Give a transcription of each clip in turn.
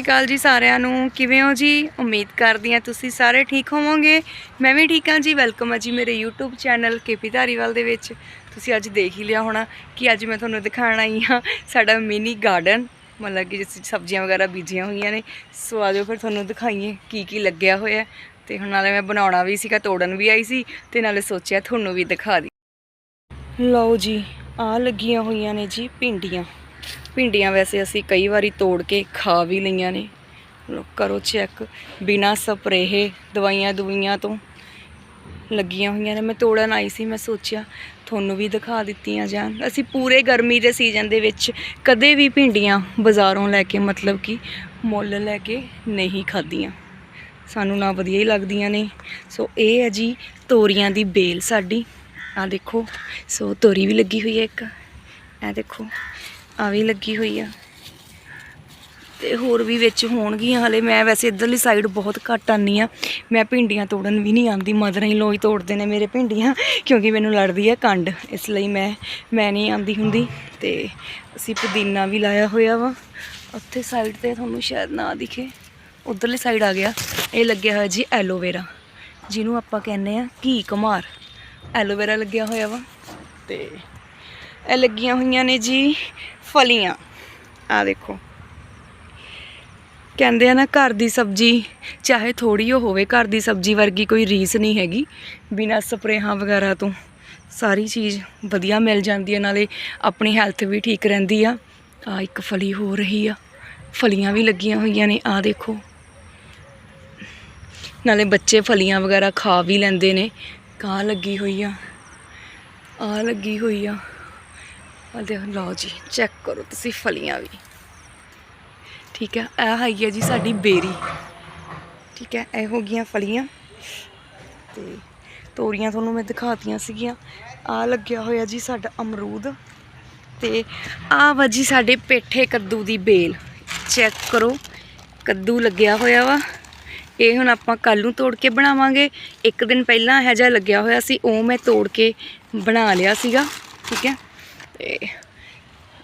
ਸਤਿ ਸ਼੍ਰੀ ਅਕਾਲ ਜੀ ਸਾਰਿਆਂ ਨੂੰ। ਕਿਵੇਂ ਹੋ ਜੀ? ਉਮੀਦ ਕਰਦੀ ਹਾਂ ਤੁਸੀਂ ਸਾਰੇ ਠੀਕ ਹੋਵੋਗੇ। ਮੈਂ ਵੀ ਠੀਕ ਹਾਂ ਜੀ। ਵੈਲਕਮ ਹੈ ਜੀ ਮੇਰੇ YouTube ਚੈਨਲ ਕੇਪੀ ਧਾਰੀਵਾਲ ਦੇ ਵਿੱਚ। ਤੁਸੀਂ ਅੱਜ ਦੇਖ ਹੀ ਲਿਆ ਹੋਣਾ ਕਿ ਅੱਜ ਮੈਂ ਤੁਹਾਨੂੰ ਦਿਖਾਉਣ ਆਈ ਹਾਂ ਸਾਡਾ ਮਿਨੀ ਗਾਰਡਨ ਮਤਲਬ ਕਿ ਜਿਸ 'ਚ ਸਬਜ਼ੀਆਂ ਵਗੈਰਾ ਬੀਜੀਆਂ ਹੋਈਆਂ ਨੇ। ਸੋ ਆਜੋ ਫਿਰ ਤੁਹਾਨੂੰ ਦਿਖਾਈਏ ਕੀ ਕੀ ਲੱਗਿਆ ਹੋਇਆ। ਹੈ। ਤੇ ਹੁਣ ਨਾਲੇ ਮੈਂ ਬਣਾਉਣਾ ਵੀ ਸੀਗਾ, ਤੋੜਨ ਵੀ ਆਈ ਸੀ ਤੇ ਨਾਲੇ ਸੋਚਿਆ ਤੁਹਾਨੂੰ ਵੀ ਦਿਖਾ ਦੀ। ਲਓ ਜੀ ਆ ਲੱਗੀਆਂ ਹੋਈਆਂ ਨੇ ਜੀ ਭਿੰਡੀਆਂ। ਭਿੰਡੀਆਂ ਵੈਸੇ ਅਸੀਂ ਕਈ ਵਾਰੀ ਤੋੜ ਕੇ ਖਾ ਵੀ ਲਈਆਂ ਨੇ। ਕਰੋ ਚੈੱਕ। ਬਿਨਾ ਸਪਰੇਅ ਦਵਾਈਆਂ ਦੁਵਈਆਂ ਤੋਂ ਲੱਗੀਆਂ ਹੋਈਆਂ ਨੇ। ਮੈਂ ਤੋੜਨ ਆਈ ਸੀ, ਮੈਂ ਸੋਚਿਆ ਤੁਹਾਨੂੰ ਵੀ ਦਿਖਾ ਦਿੱਤੀਆਂ ਜਾਣ। ਅਸੀਂ ਪੂਰੇ ਗਰਮੀ ਦੇ ਸੀਜ਼ਨ ਦੇ ਵਿੱਚ ਕਦੇ ਵੀ ਭਿੰਡੀਆਂ ਬਾਜ਼ਾਰੋਂ ਲੈ ਕੇ, ਮਤਲਬ ਕਿ ਮੁੱਲ ਲੈ ਕੇ ਨਹੀਂ ਖਾਧੀਆਂ। ਸਾਨੂੰ ਨਾ ਵਧੀਆ ਹੀ ਲੱਗਦੀਆਂ ਨੇ। ਸੋ, ਇਹ ਹੈ ਜੀ ਤੋਰੀਆਂ ਦੀ ਬੇਲ ਸਾਡੀ। ਆ ਦੇਖੋ, ਸੋ ਤੋਰੀ ਵੀ ਲੱਗੀ ਹੋਈ ਹੈ ਇੱਕ। ਇਹ ਦੇਖੋ ਆ ਵੀ ਲੱਗੀ ਹੋਈ ਆ। ਤੇ ਹੋਰ ਵੀ ਵਿੱਚ ਹੋਣਗੀਆਂ, ਹਲੇ ਮੈਂ ਵੈਸੇ ਇਧਰਲੀ ਸਾਈਡ ਬਹੁਤ ਘੱਟ ਆਨੀ ਆ। ਮੈਂ ਭਿੰਡੀਆਂ ਤੋੜਨ ਵੀ ਨਹੀਂ ਆਂਦੀ ਮਦਰ ਹੀ ਲੋਈ ਤੋੜਦੇ ਨੇ ਮੇਰੇ ਭਿੰਡੀਆਂ, ਕਿਉਂਕਿ ਮੈਨੂੰ ਲੜਦੀ ਹੈ ਕੰਡ, ਇਸ ਲਈ ਮੈਂ ਮੈਂ ਨਹੀਂ ਆਂਦੀ ਹੁੰਦੀ। ਤੇ ਅਸੀਂ ਪੁਦੀਨਾ ਵੀ ਲਾਇਆ ਹੋਇਆ ਵਾ। ਉੱਥੇ ਸਾਈਡ ਤੇ ਤੁਹਾਨੂੰ ਸ਼ਾਇਦ ਨਾ ਦਿਖੇ। ਉਧਰਲੀ ਸਾਈਡ ਆ ਗਿਆ। ਇਹ ਲੱਗਿਆ ਹੋਇਆ ਜੀ ਐਲੋਵੇਰਾ ਜਿਹਨੂੰ ਆਪਾਂ ਕਹਿੰਦੇ ਆ ਘੀ ਕੁਮਾਰ ਐਲੋਵੇਰਾ ਲੱਗਿਆ ਹੋਇਆ ਵਾ। ਤੇ ਇਹ ਲੱਗੀਆਂ ਹੋਈਆਂ ਨੇ ਜੀ ਫਲੀਆਂ। ਆ ਦੇਖੋ। ਕਹਿੰਦੇ ਆ ਨਾ, ਘਰ ਦੀ ਸਬਜ਼ੀ, ਚਾਹੇ ਥੋੜੀ ਉਹ ਹੋਵੇ, ਘਰ ਦੀ ਸਬਜ਼ੀ ਵਰਗੀ ਕੋਈ ਰੀਸ ਨਹੀਂ ਹੈਗੀ। ਬਿਨਾਂ ਸਪਰੇਹਾਂ ਵਗੈਰਾ ਤੋਂ ਸਾਰੀ ਚੀਜ਼ ਵਧੀਆ ਮਿਲ ਜਾਂਦੀ ਹੈ ਨਾਲੇ ਆਪਣੀ ਹੈਲਥ ਵੀ ਠੀਕ ਰਹਿੰਦੀ ਆ। ਆ ਇੱਕ ਫਲੀ ਹੋ ਰਹੀ ਆ। ਫਲੀਆਂ ਵੀ ਲੱਗੀਆਂ ਹੋਈਆਂ ਨੇ, ਆ ਦੇਖੋ। ਨਾਲੇ ਬੱਚੇ ਫਲੀਆਂ ਵਗੈਰਾ ਖਾ ਵੀ ਲੈਂਦੇ ਨੇ। ਕਾਂ ਲੱਗੀ ਹੋਈ ਆ? ਆ ਲੱਗੀ ਹੋਈ ਆ। ਆ ਦੇਖ, ਲਓ ਜੀ ਚੈੱਕ ਕਰੋ ਤੁਸੀਂ ਫਲੀਆਂ ਵੀ। ਠੀਕ ਹੈ ਇਹ ਹੈਗੀ ਹੈ ਜੀ ਸਾਡੀ ਬੇਰੀ। ਠੀਕ ਹੈ, ਇਹ ਹੋ ਗਈਆਂ ਫਲੀਆਂ। ਤੇ ਤੋਰੀਆਂ ਤੁਹਾਨੂੰ ਮੈਂ ਦਿਖਾਤੀਆਂ ਸੀਗੀਆਂ। ਆ ਲੱਗਿਆ ਹੋਇਆ ਜੀ ਸਾਡਾ ਅਮਰੂਦ। ਤੇ ਆ ਵਾ ਜੀ ਸਾਡੇ ਪੇਠੇ ਕੱਦੂ ਦੀ ਬੇਲ। ਚੈੱਕ ਕਰੋ, ਕੱਦੂ ਲੱਗਿਆ ਹੋਇਆ ਵਾ। ਇਹ ਹੁਣ ਆਪਾਂ ਕੱਲ ਨੂੰ ਤੋੜ ਕੇ ਬਣਾਵਾਂਗੇ। ਇੱਕ ਦਿਨ ਪਹਿਲਾਂ ਇਹ ਜਿਹਾ ਲੱਗਿਆ ਹੋਇਆ ਸੀ, ਉਹ ਮੈਂ ਤੋੜ ਕੇ ਬਣਾ ਲਿਆ ਸੀਗਾ। ਠੀਕ ਹੈ ਤੇ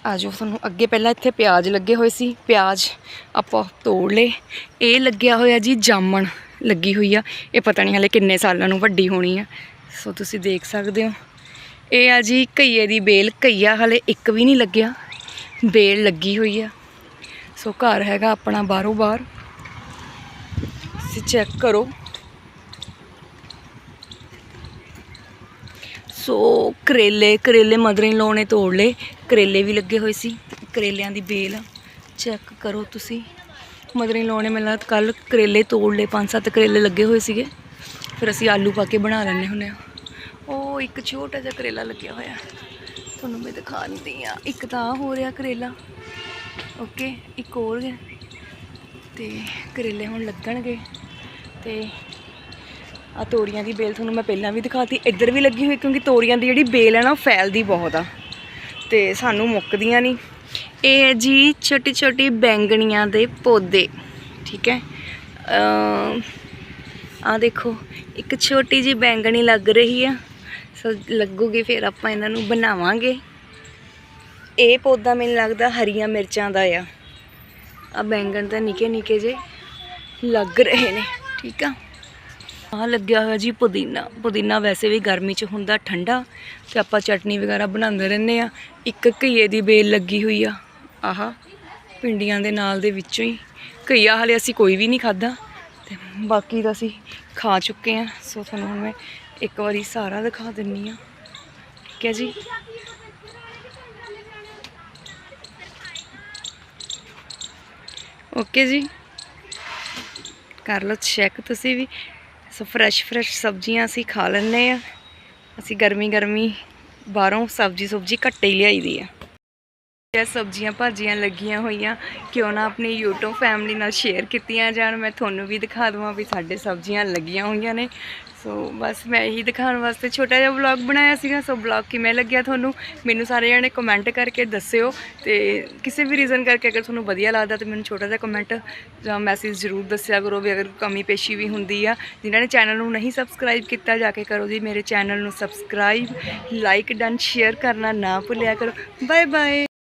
ਆਜੋ ਤੁਹਾਨੂੰ ਅੱਗੇ ਪਹਿਲਾਂ ਇੱਥੇ ਪਿਆਜ਼ ਲੱਗੇ ਹੋਏ ਸੀ। ਪਿਆਜ਼ ਆਪਾਂ ਤੋੜ ਲਏ। ਇਹ ਲੱਗਿਆ ਹੋਇਆ ਜੀ ਜਾਮਣ ਲੱਗੀ ਹੋਈ ਆ। ਇਹ ਪਤਾ ਨਹੀਂ ਹਲੇ ਕਿੰਨੇ ਸਾਲਾਂ ਨੂੰ ਵੱਡੀ ਹੋਣੀ ਆ। ਸੋ ਤੁਸੀਂ ਦੇਖ ਸਕਦੇ ਹੋ। ਇਹ ਆ ਜੀ ਘਈਏ ਦੀ ਬੇਲ। ਘਈਆ ਹਲੇ ਇੱਕ ਵੀ ਨਹੀਂ ਲੱਗਿਆ। ਬੇਲ ਲੱਗੀ ਹੋਈ ਆ। ਸੋ ਘਰ ਹੈਗਾ ਆਪਣਾ ਬਾਹਰੋਂ ਬਾਹਰ। ਤੁਸੀਂ ਚੈੱਕ ਕਰੋ। ਸੋ ਕਰੇਲੇ ਕਰੇਲੇ ਮਦਰ ਇਨ ਲਾਅ ਨੇ ਤੋੜ ਲਏ। ਕਰੇਲੇ ਵੀ ਲੱਗੇ ਹੋਏ ਸੀ। ਕਰੇਲਿਆਂ ਦੀ ਬੇਲ ਚੈੱਕ ਕਰੋ ਤੁਸੀਂ। ਮਦਰ ਇਨ ਲਾਅ ਨੇ ਮੈਨੂੰ ਕੱਲ ਕਰੇਲੇ ਤੋੜ ਲਏ, ਪੰਜ ਸੱਤ ਕਰੇਲੇ ਲੱਗੇ ਹੋਏ ਸੀਗੇ। ਫਿਰ ਅਸੀਂ ਆਲੂ ਪਾ ਕੇ ਬਣਾ ਲੈਂਦੇ ਹੁੰਦੇ ਆ ਉਹ ਇੱਕ ਛੋਟਾ ਜਿਹਾ ਕਰੇਲਾ ਲੱਗਿਆ ਹੋਇਆ। ਤੁਹਾਨੂੰ ਮੈਂ ਦਿਖਾ ਦਿੰਦੀ ਆ ਇੱਕ ਤਾਂ ਆਹ ਹੋ ਰਿਹਾ ਕਰੇਲਾ। ਓਕੇ ਇੱਕ ਹੋਰ ਹੈ। ਤੇ ਕਰੇਲੇ ਹੁਣ ਲੱਗਣਗੇ। ਤੇ ਆ ਤੋਰੀਆਂ ਦੀ ਬੇਲ ਤੁਹਾਨੂੰ ਮੈਂ ਪਹਿਲਾਂ ਵੀ ਦਿਖਾਤੀ, ਇੱਧਰ ਵੀ ਲੱਗੀ ਹੋਈ ਕਿਉਂਕਿ ਤੋਰੀਆਂ ਦੀ ਜਿਹੜੀ ਬੇਲ ਹੈ ਨਾ, ਉਹ ਫੈਲਦੀ ਬਹੁਤ ਆ। ਤੇ ਸਾਨੂੰ ਮੁੱਕਦੀਆਂ ਨਹੀਂ। ਇਹ ਹੈ ਜੀ ਛੋਟੀ ਛੋਟੀ ਬੈਂਗਣੀਆਂ ਦੇ ਪੌਦੇ, ਠੀਕ ਹੈ? ਆ ਦੇਖੋ, ਇੱਕ ਛੋਟੀ ਜੀ ਬੈਂਗਣੀ ਲੱਗ ਰਹੀ ਆ। ਸੋ ਲੱਗੂਗੀ ਫਿਰ ਆਪਾਂ ਇਹਨਾਂ ਨੂੰ ਬਣਾਵਾਂਗੇ। ਇਹ ਪੌਦਾ ਮੈਨੂੰ ਲੱਗਦਾ ਹਰੀਆਂ ਮਿਰਚਾਂ ਦਾ ਆ। ਆ ਬੈਂਗਣ ਤਾਂ ਨਿੱਕੇ ਨਿੱਕੇ ਜੇ ਲੱਗ ਰਹੇ ਨੇ, ਠੀਕ ਆ? ਆ ਲੱਗਿਆ ਹੋਇਆ ਜੀ ਪੁਦੀਨਾ। ਪੁਦੀਨਾ ਵੈਸੇ ਵੀ ਗਰਮੀ 'ਚ ਹੁੰਦਾ ਠੰਡਾ, ਤੇ ਆਪਾਂ ਚਟਨੀ ਵਗੈਰਾ ਬਣਾਉਂਦੇ ਰਹਿੰਦੇ ਆ। ਇੱਕ ਘਈਏ ਦੀ ਬੇਲ ਲੱਗੀ ਹੋਈ ਆ, ਆਹ ਪਿੰਡੀਆਂ ਦੇ ਨਾਲ ਦੇ ਵਿੱਚੋਂ ਹੀ। ਘਈਆ ਹਲੇ ਅਸੀਂ ਕੋਈ ਵੀ ਨਹੀਂ ਖਾਦਾ ਤੇ ਬਾਕੀ ਤਾਂ ਅਸੀਂ ਖਾ ਚੁੱਕੇ ਆ। ਸੋ ਤੁਹਾਨੂੰ ਹੁਣ ਮੈਂ ਇੱਕ ਵਾਰੀ ਸਾਰਾ ਦਿਖਾ ਦਿੰਨੀ ਆ। ਠੀਕ ਹੈ ਜੀ? ਓਕੇ ਜੀ। ਕਰ ਲਓ ਚੈੱਕ ਤੁਸੀਂ ਵੀ। ਸੋ ਫਰੈਸ਼ ਫਰੈਸ਼ ਸਬਜ਼ੀਆਂ ਅਸੀਂ ਖਾ ਲੈਂਦੇ ਆ ਅਸੀਂ ਗਰਮੀ ਗਰਮੀ ਬਾਹਰੋਂ ਸਬਜ਼ੀ ਸੁਬਜੀ ਘੱਟੇ ਹੀ ਲਿਆਈ ਦੀ ਆ। ਇਹ ਸਬਜ਼ੀਆਂ ਭਾਜੀਆਂ ਲੱਗੀਆਂ ਹੋਈਆਂ। ਕਿਉਂ ਨਾ ਆਪਣੀ YouTube ਫੈਮਿਲੀ ਨਾਲ ਸ਼ੇਅਰ ਕੀਤੀਆਂ ਜਾਣ। ਮੈਂ ਤੁਹਾਨੂੰ ਵੀ ਦਿਖਾ ਦਵਾਂ ਵੀ ਸਾਡੇ ਸਬਜ਼ੀਆਂ ਲੱਗੀਆਂ ਹੋਈਆਂ ਨੇ। ਸੋ ਬਸ ਮੈਂ ਇਹੀ ਦਿਖਾਉਣ ਵਾਸਤੇ ਛੋਟਾ ਜਿਹਾ ਵਲੌਗ ਬਣਾਇਆ ਸੀਗਾ, ਸੋ ਵਲੌਗ ਕਿਵੇਂ ਲੱਗਿਆ ਤੁਹਾਨੂੰ ਮੈਨੂੰ ਸਾਰੇ ਜਣੇ ਕਮੈਂਟ ਕਰਕੇ ਦੱਸਿਓ ਤੇ ਕਿਸੇ ਵੀ ਰੀਜ਼ਨ ਕਰਕੇ ਅਗਰ ਤੁਹਾਨੂੰ ਵਧੀਆ ਲੱਗਦਾ ਤਾਂ ਮੈਨੂੰ ਛੋਟਾ ਜਿਹਾ ਕਮੈਂਟ ਜਾਂ ਮੈਸੇਜ ਜ਼ਰੂਰ ਦੱਸਿਆ ਕਰੋ ਵੀ ਅਗਰ ਕਮੀ ਪੇਸ਼ੀ ਵੀ ਹੁੰਦੀ ਆ। ਜਿਨ੍ਹਾਂ ਨੇ ਚੈਨਲ ਨੂੰ ਨਹੀਂ ਸਬਸਕ੍ਰਾਈਬ ਕੀਤਾ, ਜਾ ਕੇ ਕਰੋ ਜੀ ਮੇਰੇ ਚੈਨਲ ਨੂੰ ਸਬਸਕ੍ਰਾਈਬ ਲਾਈਕ ਡਨ ਸ਼ੇਅਰ ਕਰਨਾ ਨਾ ਭੁੱਲਿਆ ਕਰੋ। Bye bye